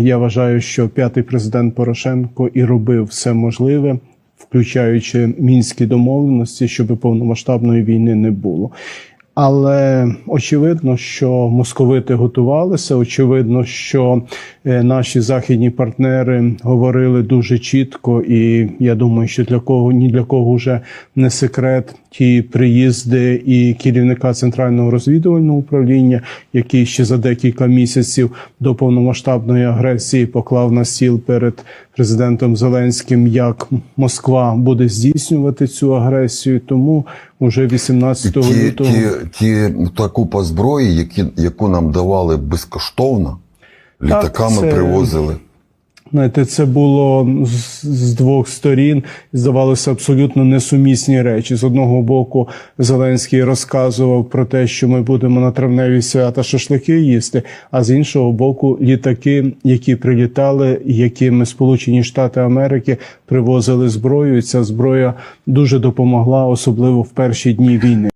Я вважаю, що п'ятий президент Порошенко і робив все можливе, включаючи мінські домовленості, щоб повномасштабної війни не було. Але очевидно, що московити готувалися. Очевидно, що е, наші західні партнери говорили дуже чітко, і я думаю, що для кого ні для кого вже не секрет ті приїзди і керівника центрального розвідувального управління, який ще за декілька місяців до повномасштабної агресії поклав на стіл перед президентом Зеленським, як Москва буде здійснювати цю агресію. Тому уже 18 лютого ті, та купа зброї, які, яку нам давали безкоштовно, літаками це- привозили. Знаєте, це було з, з двох сторін. Здавалося абсолютно несумісні речі. З одного боку, Зеленський розказував про те, що ми будемо на травневі свята шашлики їсти. А з іншого боку, літаки, які прилітали, якими Сполучені Штати Америки привозили зброю. І ця зброя дуже допомогла, особливо в перші дні війни.